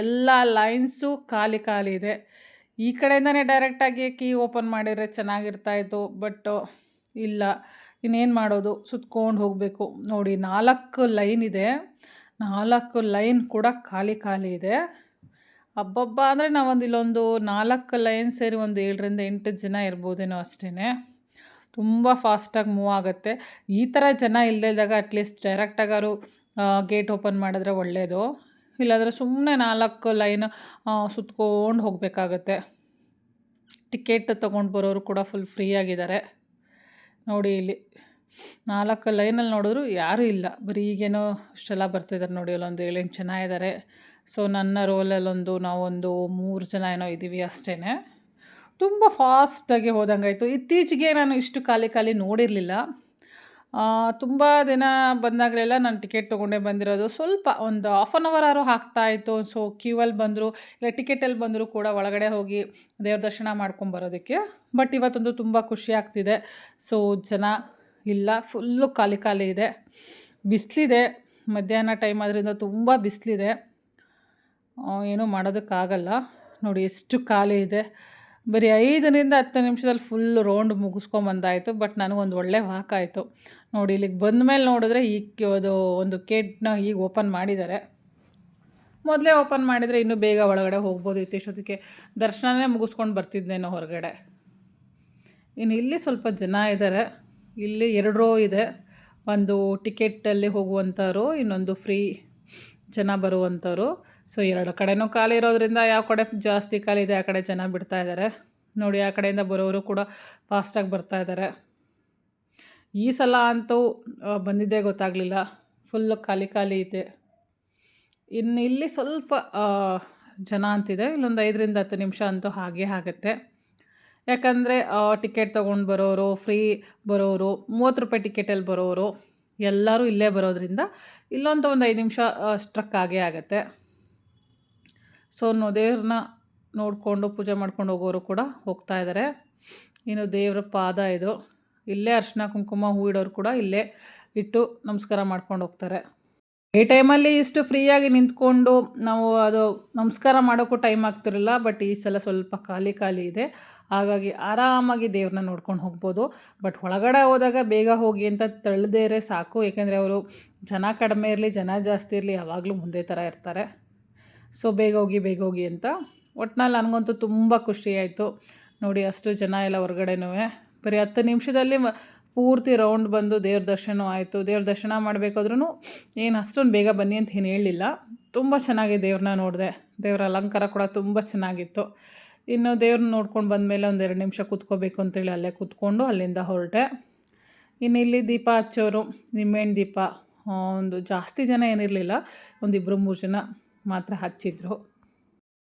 ಎಲ್ಲ ಲೈನ್ಸು ಖಾಲಿ ಖಾಲಿ ಇದೆ. ಈ ಕಡೆಯಿಂದನೇ ಡೈರೆಕ್ಟಾಗಿ ಕೀ ಓಪನ್ ಮಾಡಿದರೆ ಚೆನ್ನಾಗಿರ್ತಾಯಿತ್ತು ಬಟ್ ಇಲ್ಲ. ಇನ್ನೇನು ಮಾಡೋದು? ಸುತ್ಕೊಂಡು ಹೋಗಬೇಕು. ನೋಡಿ, ನಾಲ್ಕು ಲೈನ್ ಇದೆ. ನಾಲ್ಕು ಲೈನ್ ಕೂಡ ಖಾಲಿ ಖಾಲಿ ಇದೆ. ಹಬ್ಬಬ್ಬ ಅಂದರೆ ನಾವೊಂದು ಇಲ್ಲೊಂದು ನಾಲ್ಕು ಲೈನ್ ಸೇರಿ ಒಂದು ಏಳರಿಂದ ಎಂಟು ಜನ ಇರ್ಬೋದೇನೋ ಅಷ್ಟೇ ತುಂಬ ಫಾಸ್ಟಾಗಿ ಮೂವ್ ಆಗುತ್ತೆ. ಈ ಥರ ಜನ ಇಲ್ಲದಾಗ ಅಟ್ಲೀಸ್ಟ್ ಡೈರೆಕ್ಟಾಗಾರು ಗೇಟ್ ಓಪನ್ ಮಾಡಿದ್ರೆ ಒಳ್ಳೆಯದು ಇಲ್ಲಾಂದರೆ ಸುಮ್ಮನೆ ನಾಲ್ಕು ಲೈನ್ ಸುತ್ಕೊಂಡು ಹೋಗಬೇಕಾಗತ್ತೆ. ಟಿಕೆಟ್ ತೊಗೊಂಡು ಬರೋರು ಕೂಡ ಫುಲ್ ಫ್ರೀ ಆಗಿದ್ದಾರೆ. ನೋಡಿ ಇಲ್ಲಿ, ನಾಲ್ಕು ಲೈನಲ್ಲಿ ನೋಡಿದ್ರು ಯಾರೂ ಇಲ್ಲ. ಬರೀ ಈಗೇನೋ ಇಷ್ಟೆಲ್ಲ ಬರ್ತಿದ್ದಾರೆ ನೋಡಿ ಅಲ್ಲೊಂದು ಏಳೆಂಟು ಜನ ಇದ್ದಾರೆ. ಸೊ ನನ್ನ ರೋಲಲ್ಲೊಂದು ನಾವೊಂದು ಮೂರು ಜನ ಏನೋ ಇದ್ದೀವಿ ಅಷ್ಟೇ ತುಂಬ ಫಾಸ್ಟಾಗಿ ಹೋದಂಗಾಯಿತು. ಇತ್ತೀಚೆಗೆ ನಾನು ಇಷ್ಟು ಖಾಲಿ ಖಾಲಿ ನೋಡಿರಲಿಲ್ಲ. ತುಂಬ ದಿನ ಬಂದಾಗಲೆಲ್ಲ ನಾನು ಟಿಕೆಟ್ ತೊಗೊಂಡೇ ಬಂದಿರೋದು. ಸ್ವಲ್ಪ ಒಂದು ಹಾಫ್ ಆನ್ ಅವರ್ ಆರು ಆಗ್ತಾ ಇತ್ತು. ಸೊ ಕ್ಯೂವಲ್ಲಿ ಬಂದರು, ಇಲ್ಲ ಟಿಕೆಟಲ್ಲಿ ಬಂದರೂ ಕೂಡ ಒಳಗಡೆ ಹೋಗಿ ದೇವ್ರ ದರ್ಶನ ಮಾಡ್ಕೊಂಬರೋದಕ್ಕೆ ಬಟ್ ಇವತ್ತೊಂದು ತುಂಬ ಖುಷಿ ಆಗ್ತಿದೆ. ಸೊ ಜನ ಇಲ್ಲ ಫುಲ್ಲು ಖಾಲಿ ಖಾಲಿ ಇದೆ. ಬಿಸಿಲಿದೆ. ಮಧ್ಯಾಹ್ನ ಟೈಮ್ ಆದ್ರಿಂದ ತುಂಬ ಬಿಸಿಲಿದೆ. ಏನೂ ಮಾಡೋದಕ್ಕಾಗಲ್ಲ. ನೋಡಿ ಎಷ್ಟು ಖಾಲಿ ಇದೆ. ಬರೀ ಐದರಿಂದ ಹತ್ತು ನಿಮಿಷದಲ್ಲಿ ಫುಲ್ ರೌಂಡ್ ಮುಗಿಸ್ಕೊಂಬಂದಾಯಿತು ಬಟ್ ನನಗೊಂದು ಒಳ್ಳೆ ವಾಕ್ ಆಯಿತು ನೋಡಿ, ಇಲ್ಲಿಗೆ ಬಂದ ಮೇಲೆ ನೋಡಿದ್ರೆ ಈ ಅದು ಒಂದು ಕೇಟ್ನ ಈಗ ಓಪನ್ ಮಾಡಿದ್ದಾರೆ. ಮೊದಲೇ ಓಪನ್ ಮಾಡಿದರೆ ಇನ್ನೂ ಬೇಗ ಒಳಗಡೆ ಹೋಗ್ಬೋದು ಇಷ್ಟೊತ್ತಿಗೆ ದರ್ಶನನೇ ಮುಗಿಸ್ಕೊಂಡು ಬರ್ತಿದ್ದೇನೋ ಹೊರಗಡೆ. ಇನ್ನು ಇಲ್ಲಿ ಸ್ವಲ್ಪ ಜನ ಇದ್ದಾರೆ ಇಲ್ಲಿ ಎರಡು ರೋ ಇದೆ. ಒಂದು ಟಿಕೆಟಲ್ಲಿ ಹೋಗುವಂಥವ್ರು ಇನ್ನೊಂದು ಫ್ರೀ ಜನ ಬರುವಂಥವ್ರು ಸೊ ಎರಡು ಕಡೆನೂ ಖಾಲಿ ಇರೋದ್ರಿಂದ ಯಾವ ಕಡೆ ಜಾಸ್ತಿ ಖಾಲಿ ಇದೆ ಆ ಕಡೆ ಜನ ಬಿಡ್ತಾ ಇದ್ದಾರೆ. ನೋಡಿ, ಆ ಕಡೆಯಿಂದ ಬರೋರು ಕೂಡ ಫಾಸ್ಟಾಗಿ ಬರ್ತಾ ಇದ್ದಾರೆ. ಈ ಸಲ ಅಂತೂ ಬಂದಿದ್ದೇ ಗೊತ್ತಾಗಲಿಲ್ಲ. ಫುಲ್ಲು ಖಾಲಿ ಖಾಲಿ ಇದೆ. ಇನ್ನು ಇಲ್ಲಿ ಸ್ವಲ್ಪ ಜನ ಅಂತಿದೆ. ಇಲ್ಲೊಂದು ಐದರಿಂದ ಹತ್ತು ನಿಮಿಷ ಅಂತೂ ಹಾಗೇ ಆಗುತ್ತೆ. ಯಾಕಂದರೆ ಟಿಕೆಟ್ ತೊಗೊಂಡು ಬರೋರು ಫ್ರೀ ಬರೋರು, ಮೂವತ್ತು ರೂಪಾಯಿ ಟಿಕೆಟಲ್ಲಿ ಬರೋರು ಎಲ್ಲರೂ ಇಲ್ಲೇ ಬರೋದ್ರಿಂದ ಇಲ್ಲೊಂದು ಒಂದು ಐದು ನಿಮಿಷ ಸ್ಟ್ರಕ್ ಆಗೇ ಆಗುತ್ತೆ. ಸೊ ದೇವ್ರನ್ನ ನೋಡಿಕೊಂಡು ಪೂಜೆ ಮಾಡ್ಕೊಂಡು ಹೋಗೋರು ಕೂಡ ಹೋಗ್ತಾ ಇದ್ದಾರೆ ಇನ್ನು ದೇವ್ರ ಪಾದ ಇದು. ಇಲ್ಲೇ ಅರ್ಶಿನ, ಕುಂಕುಮ, ಹೂ ಇಡೋರು ಕೂಡ ಇಲ್ಲೇ ಇಟ್ಟು ನಮಸ್ಕಾರ ಮಾಡ್ಕೊಂಡು ಹೋಗ್ತಾರೆ. ಈ ಟೈಮಲ್ಲಿ ಇಷ್ಟು ಫ್ರೀಯಾಗಿ ನಿಂತ್ಕೊಂಡು ನಾವು ಅದು ನಮಸ್ಕಾರ ಮಾಡೋಕ್ಕೂ ಟೈಮ್ ಆಗ್ತಿರಲಿಲ್ಲ ಬಟ್ ಈ ಸಲ ಸ್ವಲ್ಪ ಖಾಲಿ ಖಾಲಿ ಇದೆ. ಹಾಗಾಗಿ ಆರಾಮಾಗಿ ದೇವ್ರನ್ನ ನೋಡ್ಕೊಂಡು ಹೋಗ್ಬೋದು. ಬಟ್ ಒಳಗಡೆ ಹೋದಾಗ ಬೇಗ ಹೋಗಿ ಅಂತ ತಳ್ದೇರೆ ಸಾಕು. ಏಕೆಂದರೆ ಅವರು ಜನ ಕಡಿಮೆ ಇರಲಿ, ಜನ ಜಾಸ್ತಿ ಇರಲಿ, ಯಾವಾಗಲೂ ಮುಂದೆ ಥರ ಇರ್ತಾರೆ. ಸೊ ಬೇಗ ಹೋಗಿ ಬೇಗ ಹೋಗಿ ಅಂತ. ಒಟ್ನಲ್ಲಿ ನನಗಂತೂ ತುಂಬ ಆಯಿತು. ನೋಡಿ, ಅಷ್ಟು ಜನ ಎಲ್ಲ ಹೊರಗಡೆನೂ. ಬರೀ ಹತ್ತು ನಿಮಿಷದಲ್ಲಿ ಪೂರ್ತಿ ರೌಂಡ್ ಬಂದು ದೇವ್ರ ದರ್ಶನ ಆಯಿತು. ದೇವ್ರ ದರ್ಶನ ಮಾಡಬೇಕಾದ್ರೂ ಏನು ಅಷ್ಟೊಂದು ಬೇಗ ಬನ್ನಿ ಅಂತ ಏನು ಹೇಳಿಲ್ಲ. ತುಂಬ ಚೆನ್ನಾಗಿ ದೇವ್ರನ್ನ ನೋಡಿದೆ. ದೇವರ ಅಲಂಕಾರ ಕೂಡ ತುಂಬ ಚೆನ್ನಾಗಿತ್ತು. ಇನ್ನು ದೇವ್ರನ್ನ ನೋಡ್ಕೊಂಡು ಬಂದಮೇಲೆ ಒಂದು ಎರಡು ನಿಮಿಷ ಕೂತ್ಕೋಬೇಕು ಅಂತೇಳಿ ಅಲ್ಲೇ ಕೂತ್ಕೊಂಡು ಅಲ್ಲಿಂದ ಹೊರಟೆ. ಇನ್ನು ಇಲ್ಲಿ ದೀಪ ಹಚ್ಚೋರು, ನಿಂಬೆಹಣ್ಣು ದೀಪ. ಒಂದು ಜಾಸ್ತಿ ಜನ ಏನಿರಲಿಲ್ಲ. ಒಂದಿಬ್ಬರು ಮೂರು ಜನ. ಮಾತ್ರ ಹಚ್ಚಿದ್ರು.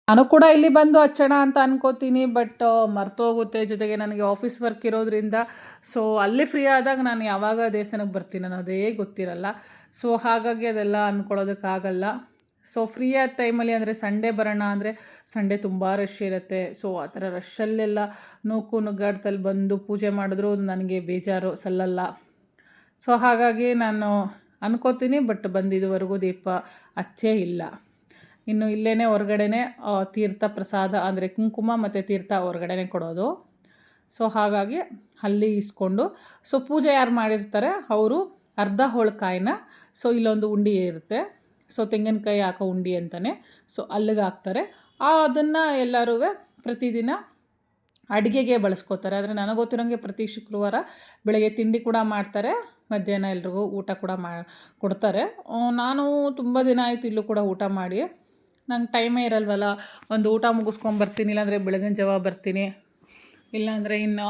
ನಾನು ಕೂಡ ಇಲ್ಲಿ ಬಂದು ಹಚ್ಚೋಣ ಅಂತ ಅನ್ಕೋತೀನಿ, ಬಟ್ ಮರ್ತೋಗುತ್ತೆ. ಜೊತೆಗೆ ನನಗೆ ಆಫೀಸ್ ವರ್ಕ್ ಇರೋದ್ರಿಂದ ಸೊ ಅಲ್ಲಿ ಫ್ರೀ ಆದಾಗ ನಾನು ಯಾವಾಗ ದೇವಸ್ಥಾನಕ್ಕೆ ಬರ್ತೀನಿ ಅನ್ನೋದೇ ಗೊತ್ತಿರಲ್ಲ. ಸೊ ಹಾಗಾಗಿ ಅದೆಲ್ಲ ಅಂದ್ಕೊಳ್ಳೋದಕ್ಕಾಗಲ್ಲ ಸೊ ಫ್ರೀ ಆದ ಟೈಮಲ್ಲಿ ಅಂದರೆ ಸಂಡೇ ಬರೋಣ ಅಂದರೆ ಸಂಡೇ ತುಂಬ ರಶ್ ಇರುತ್ತೆ. ಸೊ ಆ ಥರ ರಶಲ್ಲೆಲ್ಲ ನೂಕು ನುಗ್ಗಾಡ್ತಲ್ಲಿ ಬಂದು ಪೂಜೆ ಮಾಡಿದ್ರು ನನಗೆ ಬೇಜಾರು, ಸಲ್ಲಲ್ಲ. ಸೊ ಹಾಗಾಗಿ ನಾನು ಅನ್ಕೋತೀನಿ, ಬಟ್ ಬಂದಿದುವರೆಗೂ ದೀಪ ಅಚ್ಚೇ ಇಲ್ಲ. ಇನ್ನು ಇಲ್ಲೇ ಹೊರಗಡೆನೆ ತೀರ್ಥ ಪ್ರಸಾದ ಅಂದರೆ ಕುಂಕುಮ ಮತ್ತು ತೀರ್ಥ ಹೊರಗಡೆನೆ ಕೊಡೋದು. ಸೊ, ಹಾಗಾಗಿ ಅಲ್ಲಿ ಇಸ್ಕೊಂಡು, ಸೊ, ಪೂಜೆ ಯಾರು ಮಾಡಿರ್ತಾರೆ, ಅವರು ಅರ್ಧ ಹೋಳ್ಕಾಯಿನ, ಸೊ, ಇಲ್ಲೊಂದು ಉಂಡಿ ಇರುತ್ತೆ. ಸೊ, ತೆಂಗಿನಕಾಯಿ ಹಾಕೋ ಉಂಡಿ ಅಂತಲೇ ಸೊ, ಅಲ್ಲಿಗೆ ಹಾಕ್ತಾರೆ. ಅದನ್ನು ಎಲ್ಲರೂ ಪ್ರತಿದಿನ ಅಡುಗೆಗೆ ಬಳಸ್ಕೋತಾರೆ. ಆದರೆ ನನಗೆ ಗೊತ್ತಿರೋಂಗೆ ಪ್ರತಿ ಶುಕ್ರವಾರ ಬೆಳಗ್ಗೆ ತಿಂಡಿ ಕೂಡ ಮಾಡ್ತಾರೆ, ಮಧ್ಯಾಹ್ನ ಎಲ್ರಿಗೂ ಊಟ ಕೂಡ ಮಾ, ಕೊಡ್ತಾರೆ. ನಾನು ತುಂಬ ದಿನ ಆಯಿತು ಇಲ್ಲೂ ಕೂಡ ಊಟ ಮಾಡಿ ನಂಗೆ ಟೈಮೇ ಇರಲ್ವಲ್ಲ. ಒಂದು ಊಟ ಮುಗಿಸ್ಕೊಂಡು ಬರ್ತೀನಿ, ಇಲ್ಲಾಂದರೆ ಬೆಳಗಿನ ಜಾವ ಬರ್ತೀನಿ. ಇಲ್ಲಾಂದರೆ ಇನ್ನು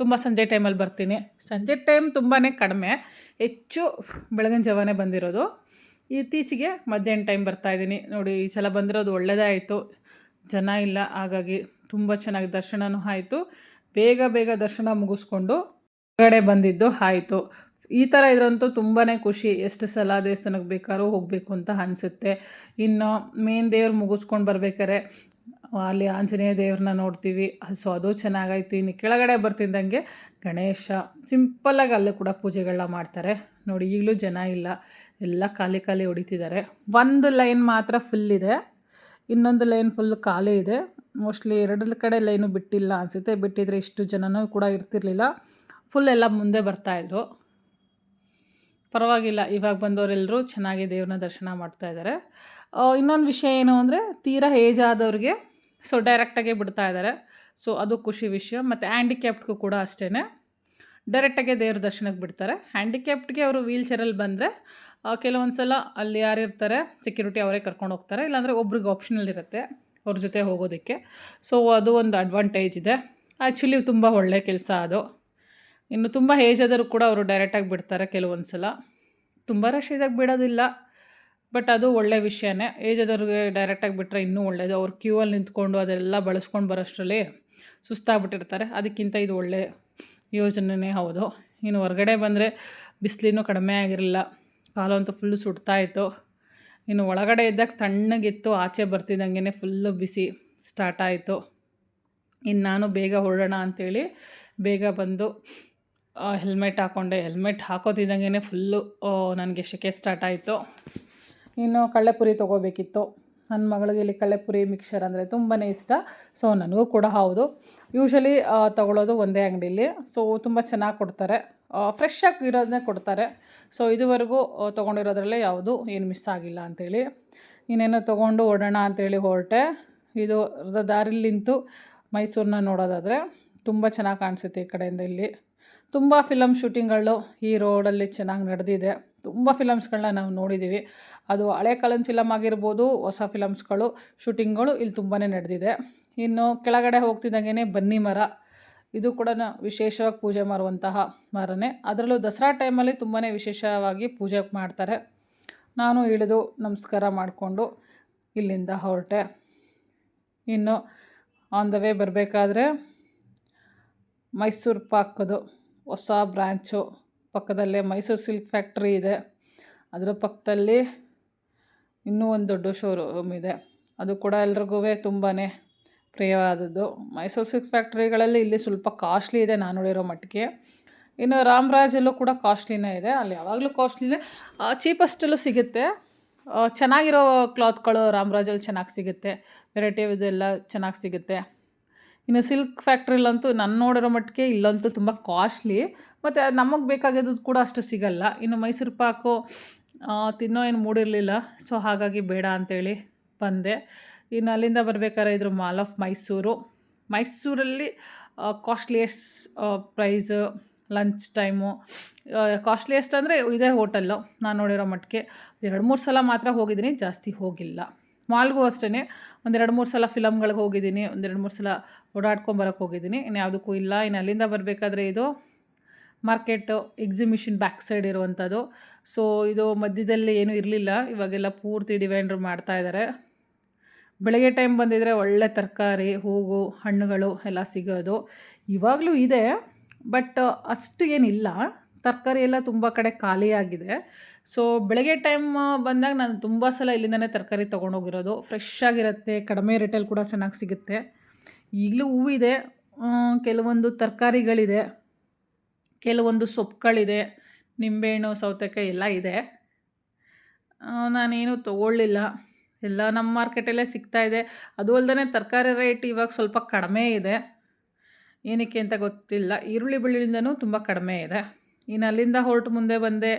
ತುಂಬ ಸಂಜೆ ಟೈಮಲ್ಲಿ ಬರ್ತೀನಿ. ಸಂಜೆ ಟೈಮ್ ತುಂಬಾ ಕಡಿಮೆ. ಹೆಚ್ಚು ಬೆಳಗಿನ ಜಾವನೇ ಬಂದಿರೋದು. ಇತ್ತೀಚೆಗೆ ಮಧ್ಯಾಹ್ನ ಟೈಮ್ ಬರ್ತಾಯಿದ್ದೀನಿ ನೋಡಿ, ಈ ಸಲ ಬಂದಿರೋದು ಒಳ್ಳೆಯದೇ ಆಯಿತು. ಜನ ಇಲ್ಲ, ಹಾಗಾಗಿ ತುಂಬ ಚೆನ್ನಾಗಿ ದರ್ಶನವೂ ಆಯಿತು. ಬೇಗ ಬೇಗ ದರ್ಶನ ಮುಗಿಸ್ಕೊಂಡು ಹೊರಗಡೆ ಬಂದಿದ್ದು ಆಯಿತು. ಈ ಥರ ಇದ್ರಂತೂ ತುಂಬಾ ಖುಷಿ. ಎಷ್ಟು ಸಲ ದೇವಸ್ಥಾನಕ್ಕೆ ಬೇಕಾದ್ರೂ ಹೋಗಬೇಕು ಅಂತ ಅನಿಸುತ್ತೆ. ಇನ್ನು ಮೇನ್ ದೇವ್ರು ಮುಗಿಸ್ಕೊಂಡು ಬರ್ಬೇಕಾರೆ ಅಲ್ಲಿ ಆಂಜನೇಯ ದೇವ್ರನ್ನ ನೋಡ್ತೀವಿ. ಸೊ, ಅದು ಚೆನ್ನಾಗಾಯ್ತು. ಇನ್ನು ಕೆಳಗಡೆ ಬರ್ತಿದ್ದಂಗೆ ಗಣೇಶ. ಸಿಂಪಲ್ಲಾಗಿ ಅಲ್ಲೂ ಕೂಡ ಪೂಜೆಗಳನ್ನ ಮಾಡ್ತಾರೆ. ನೋಡಿ, ಈಗಲೂ ಜನ ಇಲ್ಲ. ಎಲ್ಲ ಖಾಲಿ ಖಾಲಿ ಹೊಡಿತಿದ್ದಾರೆ. ಒಂದು ಲೈನ್ ಮಾತ್ರ ಫುಲ್ ಇದೆ. ಇನ್ನೊಂದು ಲೈನ್ ಫುಲ್ ಖಾಲಿ ಇದೆ. ಮೋಸ್ಟ್ಲಿ ಎರಡು ಕಡೆ ಲೈನು ಬಿಟ್ಟಿಲ್ಲ ಅನಿಸುತ್ತೆ. ಬಿಟ್ಟಿದ್ರೆ ಇಷ್ಟು ಜನನೂ ಕೂಡ ಇರ್ತಿರ್ಲಿಲ್ಲ. ಫುಲ್ ಎಲ್ಲ ಮುಂದೆ ಬರ್ತಾಯಿದ್ರು ಪರವಾಗಿಲ್ಲ, ಇವಾಗ ಬಂದವರೆಲ್ಲರೂ ಚೆನ್ನಾಗಿ ದೇವ್ರನ್ನ ದರ್ಶನ ಮಾಡ್ತಾ ಇದ್ದಾರೆ ಇನ್ನೊಂದು ವಿಷಯ ಏನು ಅಂದರೆ, ತೀರಾ ಏಜ್ ಆದವ್ರಿಗೆ ಸೊ ಡೈರೆಕ್ಟಾಗೆ ಬಿಡ್ತಾ ಇದ್ದಾರೆ ಸೊ ಅದು ಖುಷಿ ವಿಷಯ, ಮತ್ತು ಹ್ಯಾಂಡಿಕ್ಯಾಪ್ಟ್ಗೂ ಕೂಡ ಅಷ್ಟೇ ಡೈರೆಕ್ಟಾಗೆ ದೇವ್ರ ದರ್ಶನಕ್ಕೆ ಬಿಡ್ತಾರೆ. ಹ್ಯಾಂಡಿಕ್ಯಾಪ್ಟ್ಗೆ ಅವರು ವೀಲ್ ಚೇರಲ್ಲಿ ಬಂದರೆ ಕೆಲವೊಂದು ಸಲ ಅಲ್ಲಿ ಯಾರು ಇರ್ತಾರೆ ಸೆಕ್ಯೂರಿಟಿ ಅವರೇ ಕರ್ಕೊಂಡು ಹೋಗ್ತಾರೆ. ಇಲ್ಲಾಂದರೆ ಒಬ್ರಿಗೆ ಆಪ್ಷನಲ್ ಇರುತ್ತೆ, ಅವ್ರ ಜೊತೆ ಹೋಗೋದಕ್ಕೆ. ಸೊ ಅದು ಒಂದು ಅಡ್ವಾಂಟೇಜ್ ಇದೆ. ಆ್ಯಕ್ಚುಲಿ ತುಂಬ ಒಳ್ಳೆಯ ಕೆಲಸ ಅದು. ಇನ್ನು ತುಂಬ ಏಜ್ ಆದರೂ ಕೂಡ ಅವರು ಡೈರೆಕ್ಟಾಗಿ ಬಿಡ್ತಾರೆ ಕೆಲವೊಂದು ಸಲ ತುಂಬ ರಶ್ ಇದಾಗಿ ಬಿಡೋದಿಲ್ಲ ಬಟ್ ಅದು ಒಳ್ಳೆ ವಿಷಯನೇ. ಏಜ್ ಆದವ್ರಿಗೆ ಡೈರೆಕ್ಟಾಗಿ ಬಿಟ್ಟರೆ ಇನ್ನೂ ಒಳ್ಳೆಯದು ಅವ್ರು ಕ್ಯೂ ಅಲ್ಲಿ ನಿಂತ್ಕೊಂಡು ಅದೆಲ್ಲ ಬಳಸ್ಕೊಂಡು ಬರೋಷ್ಟರಲ್ಲಿ ಸುಸ್ತಾಗ್ಬಿಟ್ಟಿರ್ತಾರೆ. ಅದಕ್ಕಿಂತ ಇದು ಒಳ್ಳೆ ಯೋಜನೆಯೇ ಹೌದು. ಇನ್ನು ಹೊರಗಡೆ ಬಂದರೆ ಬಿಸಿಲಿನೂ ಕಡಿಮೆ ಆಗಿರಲಿಲ್ಲ. ಕಾಲಂತೂ ಫುಲ್ಲು ಸುಡ್ತಾ ಇತ್ತು ಇನ್ನು ಒಳಗಡೆ ಇದ್ದಾಗ ತಣ್ಣಗಿತ್ತು, ಆಚೆ ಬರ್ತಿದ್ದಂಗೆ ಫುಲ್ಲು ಬಿಸಿ ಸ್ಟಾರ್ಟ್ ಆಯಿತು. ಇನ್ನು ನಾನು ಬೇಗ ಹೊರಡೋಣ ಅಂಥೇಳಿ ಬೇಗ ಬಂದು ಹೆಲ್ಮೆಟ್ ಹಾಕ್ಕೊಂಡೆ ಹೆಲ್ಮೆಟ್ ಹಾಕೋದಿದ್ದಂಗೆ ಫುಲ್ಲು ನನಗೆ ಸೆಕೆ ಸ್ಟಾರ್ಟ್ ಆಯಿತು. ಇನ್ನು ಕಳ್ಳೆಪುರಿ ತೊಗೋಬೇಕಿತ್ತು. ನನ್ನ ಮಗಳಿಗೆ ಇಲ್ಲಿ ಕಳ್ಳೆಪುರಿ ಮಿಕ್ಸರ್ ಅಂದರೆ ತುಂಬಾ ಇಷ್ಟ. ಸೊ ನನಗೂ ಕೂಡ ಹೌದು. ಯೂಶ್ವಲಿ ತಗೊಳ್ಳೋದು ಒಂದೇ ಅಂಗಡಿಲಿ. ಸೊ ತುಂಬ ಚೆನ್ನಾಗಿ ಕೊಡ್ತಾರೆ. ಫ್ರೆಶ್ ಆಗಿ ಇರೋದನ್ನೇ ಕೊಡ್ತಾರೆ. ಸೊ ಇದುವರೆಗೂ ತೊಗೊಂಡಿರೋದ್ರಲ್ಲೇ ಯಾವುದು ಏನು ಮಿಸ್ ಆಗಿಲ್ಲ ಅಂಥೇಳಿ ಇನ್ನೇನು ತೊಗೊಂಡು ಓಡೋಣ ಅಂಥೇಳಿ ಹೊರಟೆ. ಇದು ದಾರಿಲಿ ನಿಂತು ಮೈಸೂರನ್ನ ನೋಡೋದಾದರೆ ತುಂಬ ಚೆನ್ನಾಗಿ ಕಾಣಿಸುತ್ತೆ ಈ ಕಡೆಯಿಂದ ಇಲ್ಲಿ. ತುಂಬ ಫಿಲಮ್ ಶೂಟಿಂಗ್ಗಳು ಈ ರೋಡಲ್ಲಿ ಚೆನ್ನಾಗಿ ನಡೆದಿದೆ. ತುಂಬ ಫಿಲಮ್ಸ್ಗಳನ್ನ ನಾವು ನೋಡಿದ್ದೀವಿ ಅದು ಹಳೆ ಕಾಲದ ಫಿಲಮ್ ಆಗಿರ್ಬೋದು, ಹೊಸ ಫಿಲಮ್ಸ್ಗಳು ಶೂಟಿಂಗ್ಗಳು ಇಲ್ಲಿ ತುಂಬಾ ನಡೆದಿದೆ. ಇನ್ನು ಕೆಳಗಡೆ ಹೋಗ್ತಿದ್ದಂಗೆ ಬನ್ನಿ ಮರ. ಇದು ಕೂಡ ವಿಶೇಷವಾಗಿ ಪೂಜೆ ಮಾಡುವಂತಹ ಮರನೇ. ಅದರಲ್ಲೂ ದಸರಾ ಟೈಮಲ್ಲಿ ತುಂಬಾ ವಿಶೇಷವಾಗಿ ಪೂಜೆ ಮಾಡ್ತಾರೆ. ನಾನು ಇಳಿದು ನಮಸ್ಕಾರ ಮಾಡಿಕೊಂಡು ಇಲ್ಲಿಂದ ಹೊರಟೆ. ಇನ್ನು ಆನ್ ದ ವೇ ಬರಬೇಕಾದ್ರೆ ಮೈಸೂರು ಪಾಕದು. ಹೊಸ ಬ್ರ್ಯಾಂಚು ಪಕ್ಕದಲ್ಲೇ ಮೈಸೂರು ಸಿಲ್ಕ್ ಫ್ಯಾಕ್ಟ್ರಿ ಇದೆ. ಅದರ ಪಕ್ಕದಲ್ಲಿ ಇನ್ನೂ ಒಂದು ದೊಡ್ಡ ಶೋರೂಮ್ ಇದೆ. ಅದು ಕೂಡ ಎಲ್ರಿಗೂ ತುಂಬಾ ಪ್ರಿಯವಾದದ್ದು. ಮೈಸೂರು ಸಿಲ್ಕ್ ಫ್ಯಾಕ್ಟ್ರಿಗಳಲ್ಲಿ ಇಲ್ಲಿ ಸ್ವಲ್ಪ ಕಾಸ್ಟ್ಲಿ ಇದೆ ನಾನು ನೋಡಿರೋ ಮಟ್ಟಿಗೆ. ಇನ್ನು ರಾಮರಾಜಲ್ಲೂ ಕೂಡ ಕಾಸ್ಟ್ಲಿನೇ ಇದೆ. ಅಲ್ಲಿ ಯಾವಾಗಲೂ ಕಾಸ್ಟ್ಲಿನೇ ಚೀಪಸ್ಟಲ್ಲೂ ಸಿಗುತ್ತೆ. ಚೆನ್ನಾಗಿರೋ ಕ್ಲಾತ್ಗಳು ರಾಮರಾಜಲ್ಲಿ ಚೆನ್ನಾಗಿ ಸಿಗುತ್ತೆ. ವೆರೈಟಿ ಇದೆಲ್ಲ ಚೆನ್ನಾಗಿ ಸಿಗುತ್ತೆ. ಇನ್ನು ಸಿಲ್ಕ್ ಫ್ಯಾಕ್ಟ್ರಿಲಂತೂ ನಾನು ನೋಡಿರೋ ಮಟ್ಟಿಗೆ ಇಲ್ಲಂತೂ ತುಂಬ ಕಾಸ್ಟ್ಲಿ. ಮತ್ತು ನಮಗೆ ಬೇಕಾಗಿದ್ದು ಕೂಡ ಅಷ್ಟು ಸಿಗಲ್ಲ. ಇನ್ನು ಮೈಸೂರು ಪಾಕು ತಿನ್ನೋ ಏನು ಮೂಡಿರಲಿಲ್ಲ ಸೊ ಹಾಗಾಗಿ ಬೇಡ ಅಂಥೇಳಿ ಬಂದೆ. ಇನ್ನು ಅಲ್ಲಿಂದ ಬರಬೇಕಾದ್ರೆ ಇದ್ರ ಮಾಲ್ ಆಫ್ ಮೈಸೂರು. ಮೈಸೂರಲ್ಲಿ costliest price, lunch time costliest ಅಂದರೆ ಇದೇ ಹೋಟೆಲ್ಲು ನಾನು ನೋಡಿರೋ ಮಟ್ಟಿಗೆ. ಎರಡು ಮೂರು ಸಲ ಮಾತ್ರ ಹೋಗಿದ್ದೀನಿ, ಜಾಸ್ತಿ ಹೋಗಿಲ್ಲ. ಮಾಲ್ಗೂ ಅಷ್ಟೇ ಒಂದೆರಡು ಮೂರು ಸಲ ಫಿಲಮ್ಗಳಿಗೆ ಹೋಗಿದ್ದೀನಿ, ಒಂದೆರಡು ಮೂರು ಸಲ ಓಡಾಡ್ಕೊಂಬರಕ್ಕೆ ಹೋಗಿದ್ದೀನಿ. ಇನ್ನು ಯಾವುದಕ್ಕೂ ಇಲ್ಲ. ಇನ್ನು ಅಲ್ಲಿಂದ ಬರಬೇಕಾದ್ರೆ ಇದು ಮಾರ್ಕೆಟ್ ಎಕ್ಸಿಮಿಷನ್ ಬ್ಯಾಕ್ ಸೈಡ್ ಇರುವಂಥದ್ದು. ಸೊ, ಇದು ಮಧ್ಯದಲ್ಲಿ ಏನೂ ಇರಲಿಲ್ಲ. ಇವಾಗೆಲ್ಲ ಪೂರ್ತಿ ಡಿವೈಂಡ್ರ್ ಮಾಡ್ತಾಯಿದ್ದಾರೆ ಬೆಳಗ್ಗೆ ಟೈಮ್ ಬಂದಿದ್ದರೆ ಒಳ್ಳೆ ತರಕಾರಿ, ಹೂವು, ಹಣ್ಣುಗಳು ಎಲ್ಲ ಸಿಗೋದು. ಇವಾಗಲೂ ಇದೆ, ಬಟ್ ಅಷ್ಟು ಏನಿಲ್ಲ. ತರಕಾರಿ ಎಲ್ಲ ತುಂಬ ಕಡೆ ಖಾಲಿಯಾಗಿದೆ. ಸೊ ಬೆಳಗ್ಗೆ ಟೈಮ್ ಬಂದಾಗ ನಾನು ತುಂಬ ಸಲ ಇಲ್ಲಿಂದನೇ ತರಕಾರಿ ತೊಗೊಂಡೋಗಿರೋದು. ಫ್ರೆಶ್ ಆಗಿರುತ್ತೆ, ಕಡಿಮೆ ರೇಟಲ್ಲಿ ಕೂಡ ಚೆನ್ನಾಗಿ ಸಿಗುತ್ತೆ. ಈಗಲೂ ಹೂವಿದೆ ಕೆಲವೊಂದು ತರಕಾರಿಗಳಿದೆ, ಕೆಲವೊಂದು ಸೊಪ್ಪುಗಳಿದೆ ನಿಂಬೆಹಣ್ಣು, ಸೌತೆಕಾಯಿ ಎಲ್ಲ ಇದೆ. ನಾನೇನು ತೊಗೊಳ್ಳಿಲ್ಲ. ಎಲ್ಲ ನಮ್ಮ ಮಾರ್ಕೆಟಲ್ಲೇ ಸಿಗ್ತಾಯಿದೆ ಅದು ಅಲ್ಲದೆ ತರಕಾರಿ ರೇಟ್ ಇವಾಗ ಸ್ವಲ್ಪ ಕಡಿಮೆ ಇದೆ. ಏನಕ್ಕೆ ಅಂತ ಗೊತ್ತಿಲ್ಲ. ಈರುಳ್ಳಿ ಬೆಳ್ಳಿಯಿಂದನೂ ತುಂಬ ಕಡಿಮೆ ಇದೆ. ಇನ್ನು ಅಲ್ಲಿಂದ ಹೊರಟು ಮುಂದೆ ಬಂದೆ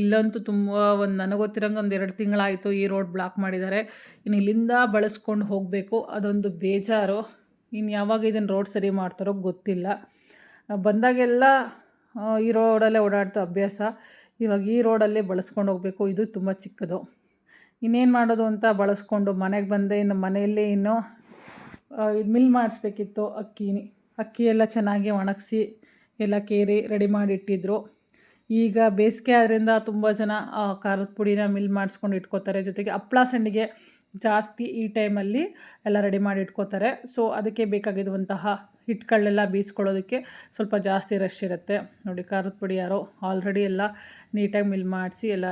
ಇಲ್ಲಂತೂ ತುಂಬ ಒಂದು ನನಗೆ ಗೊತ್ತಿರೋಂಗೆ ಒಂದು ಎರಡು ತಿಂಗಳಾಯಿತು ಈ ರೋಡ್ ಬ್ಲಾಕ್ ಮಾಡಿದ್ದಾರೆ ಇನ್ನು ಇಲ್ಲಿಂದ ಬಳಸ್ಕೊಂಡು ಹೋಗಬೇಕು, ಅದೊಂದು ಬೇಜಾರು. ಇನ್ನು ಯಾವಾಗ ಇದನ್ನು ರೋಡ್ ಸರಿ ಮಾಡ್ತಾರೋ ಗೊತ್ತಿಲ್ಲ. ಬಂದಾಗೆಲ್ಲ ಈ ರೋಡಲ್ಲೇ ಓಡಾಡ್ತಾ ಅಭ್ಯಾಸ. ಇವಾಗ ಈ ರೋಡಲ್ಲೇ ಬಳಸ್ಕೊಂಡು ಹೋಗಬೇಕು, ಇದು ತುಂಬ ಚಿಕ್ಕದು. ಇನ್ನೇನು ಮಾಡೋದು ಅಂತ ಬಳಸ್ಕೊಂಡು ಮನೆಗೆ ಬಂದೆ, ಇನ್ನು ಮನೆಯಲ್ಲೇ ಇನ್ನು ಇದು ಮಿಲ್ ಮಾಡಿಸ್ಬೇಕಿತ್ತು ಅಕ್ಕಿ ಅಕ್ಕಿ ಎಲ್ಲ ಚೆನ್ನಾಗಿ ಒಣಗಿಸಿ, ಎಲ್ಲ ಕೇರಿ ರೆಡಿ ಮಾಡಿ ಇಟ್ಟಿದ್ರು ಈಗ ಬೇಸಿಗೆ ಆದ್ದರಿಂದ ತುಂಬ ಜನ ಖಾರದ ಪುಡಿನ ಮಿಲ್ ಮಾಡಿಸ್ಕೊಂಡು ಇಟ್ಕೋತಾರೆ. ಜೊತೆಗೆ ಹಪ್ಪಳ ಸಂಡಿಗೆ ಜಾಸ್ತಿ ಈ ಟೈಮಲ್ಲಿ ಎಲ್ಲ ರೆಡಿ ಮಾಡಿ ಇಟ್ಕೋತಾರೆ. ಸೊ ಅದಕ್ಕೆ ಬೇಕಾಗಿರುವಂತಹ ಹಿಟ್ಗಳನ್ನೆಲ್ಲ ಬೀಸ್ಕೊಳ್ಳೋದಕ್ಕೆ ಸ್ವಲ್ಪ ಜಾಸ್ತಿ ರಶ್ ಇರುತ್ತೆ. ನೋಡಿ, ಖಾರದ ಪುಡಿ ಯಾರೋ ಆಲ್ರೆಡಿ ಎಲ್ಲ ನೀಟಾಗಿ ಮಿಲ್ ಮಾಡಿಸಿ ಎಲ್ಲ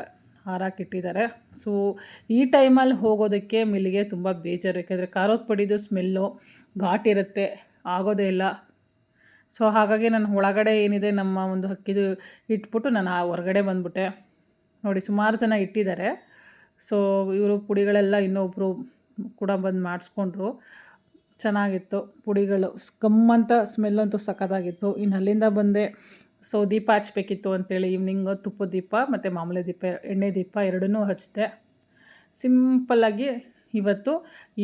ಹಾರಾಕಿಟ್ಟಿದ್ದಾರೆ. ಸೊ ಈ ಟೈಮಲ್ಲಿ ಹೋಗೋದಕ್ಕೆ ಮಿಲ್ಲಿಗೆ ತುಂಬ ಬೇಜಾರು. ಯಾಕೆಂದರೆ ಖಾರದ ಪುಡಿದು ಸ್ಮೆಲ್ಲು ಘಾಟಿರುತ್ತೆ ಆಗೋದೇ ಇಲ್ಲ. ಸೊ ಹಾಗಾಗಿ ನಾನು ಒಳಗಡೆ ಏನಿದೆ ನಮ್ಮ ಒಂದು ಹಕ್ಕಿದು ಇಟ್ಬಿಟ್ಟು ನಾನು ಆ ಹೊರಗಡೆ ಬಂದುಬಿಟ್ಟೆ. ನೋಡಿ ಸುಮಾರು ಜನ ಇಟ್ಟಿದ್ದಾರೆ. ಸೊ ಇವರು ಪುಡಿಗಳೆಲ್ಲ ಇನ್ನೊಬ್ಬರು ಕೂಡ ಬಂದು ಮಾಡಿಸ್ಕೊಂಡ್ರು. ಚೆನ್ನಾಗಿತ್ತು ಪುಡಿಗಳು. ಗಮ್ಮಂತ ಸ್ಮೆಲ್ಲಂತೂ ಸಖತ್ತಾಗಿತ್ತು. ಇನ್ನು ಅಲ್ಲಿಂದ ಬಂದೆ. ಸೊ ದೀಪ ಹಚ್ಬೇಕಿತ್ತು ಅಂತೇಳಿ ಈವ್ನಿಂಗ್ ತುಪ್ಪದ ದೀಪ ಮತ್ತು ಮಾಮೂಲಿ ದೀಪ, ಎಣ್ಣೆ ದೀಪ ಎರಡನ್ನೂ ಹಚ್ಚಿದೆ ಸಿಂಪಲ್ಲಾಗಿ ಇವತ್ತು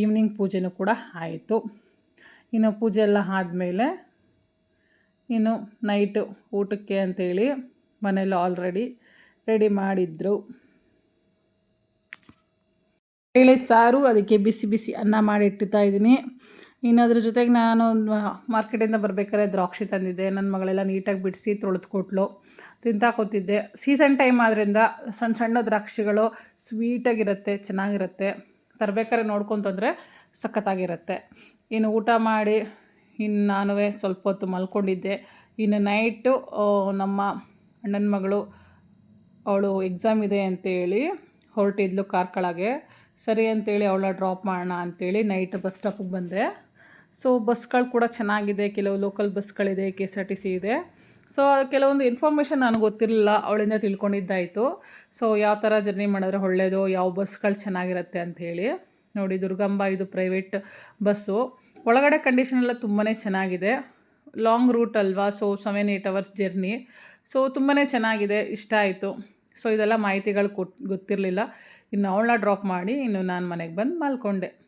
ಈವ್ನಿಂಗ್ ಪೂಜೆನೂ ಕೂಡ ಆಯಿತು. ಇನ್ನು ಪೂಜೆ ಎಲ್ಲ ಆದಮೇಲೆ ಇನ್ನು ನೈಟು ಊಟಕ್ಕೆ ಅಂಥೇಳಿ ಮನೇಲಿ ಆಲ್ರೆಡಿ ರೆಡಿ ಮಾಡಿದ್ರು. ಬೇಳೆ ಸಾರು ಅದಕ್ಕೆ ಬಿಸಿ ಬಿಸಿ ಅನ್ನ ಮಾಡಿ ಇಟ್ಟಿರ್ತಾ ಇದ್ದೀನಿ. ಇನ್ನು ಅದ್ರ ಜೊತೆಗೆ ನಾನು ಮಾರ್ಕೆಟಿಂದ ಬರಬೇಕಾದ್ರೆ ದ್ರಾಕ್ಷಿ ತಂದಿದ್ದೆ. ನನ್ನ ಮಗಳೆಲ್ಲ ನೀಟಾಗಿ ಬಿಡಿಸಿ ತೊಳೆದು ತಿಂತಾ ಕೂತಿದ್ದೆ ಸೀಸನ್ ಟೈಮ್ ಆದ್ದರಿಂದ ಸಣ್ಣ ಸಣ್ಣ ದ್ರಾಕ್ಷಿಗಳು ಸ್ವೀಟಾಗಿರುತ್ತೆ ಚೆನ್ನಾಗಿರುತ್ತೆ. ತರಬೇಕಾದ್ರೆ ನೋಡ್ಕೊತಂದರೆ ಸಖತ್ತಾಗಿರುತ್ತೆ. ಇನ್ನು ಊಟ ಮಾಡಿ ಇನ್ನು ನಾನು ಸ್ವಲ್ಪ ಹೊತ್ತು ಮಲ್ಕೊಂಡಿದ್ದೆ. ಇನ್ನು ನೈಟು ನಮ್ಮ ಅಣ್ಣನ ಮಗಳು, ಅವಳು ಎಕ್ಸಾಮ್ ಇದೆ ಅಂತೇಳಿ ಹೊರಟಿದ್ಲು ಕಾರ್ಕಳಗೆ. ಸರಿ ಅಂತೇಳಿ ಅವಳ ಡ್ರಾಪ್ ಮಾಡೋಣ ಅಂತೇಳಿ ನೈಟ್ ಬಸ್ ಸ್ಟಾಪಿಗೆ ಬಂದೆ. ಸೊ ಬಸ್ಗಳು ಕೂಡ ಚೆನ್ನಾಗಿದೆ. ಕೆಲವು local ಬಸ್ಗಳಿದೆ K S R T C ಇದೆ. ಸೊ ಕೆಲವೊಂದು ಇನ್ಫಾರ್ಮೇಷನ್ ನನಗೆ ಗೊತ್ತಿರಲಿಲ್ಲ. ಅವಳಿಂದ ತಿಳ್ಕೊಂಡಿದ್ದಾಯಿತು. ಸೊ ಯಾವ ಥರ ಜರ್ನಿ ಮಾಡಿದ್ರೆ ಒಳ್ಳೆಯದು ಯಾವ ಬಸ್ಗಳು ಚೆನ್ನಾಗಿರುತ್ತೆ ಅಂತ ಹೇಳಿ ನೋಡಿ ದುರ್ಗಂಬ ಇದು ಪ್ರೈವೇಟ್ ಬಸ್ಸು ಒಳಗಡೆ ಕಂಡೀಷನ್ ಎಲ್ಲ ತುಂಬಾ ಚೆನ್ನಾಗಿದೆ. ಲಾಂಗ್ ರೂಟ್ ಅಲ್ವಾ? So seven eight hours journey so ತುಂಬಾ ಚೆನ್ನಾಗಿದೆ. ಇಷ್ಟ ಆಯಿತು. ಸೊ ಇದೆಲ್ಲ ಮಾಹಿತಿಗಳು ಕೊಟ್ಟು ಗೊತ್ತಿರಲಿಲ್ಲ. ಇನ್ನು ಅವಳನ್ನ ಡ್ರಾಪ್ ಮಾಡಿ, ಇನ್ನು ನಾನು ಮನೆಗೆ ಬಂದು ಮಲ್ಕೊಂಡೆ.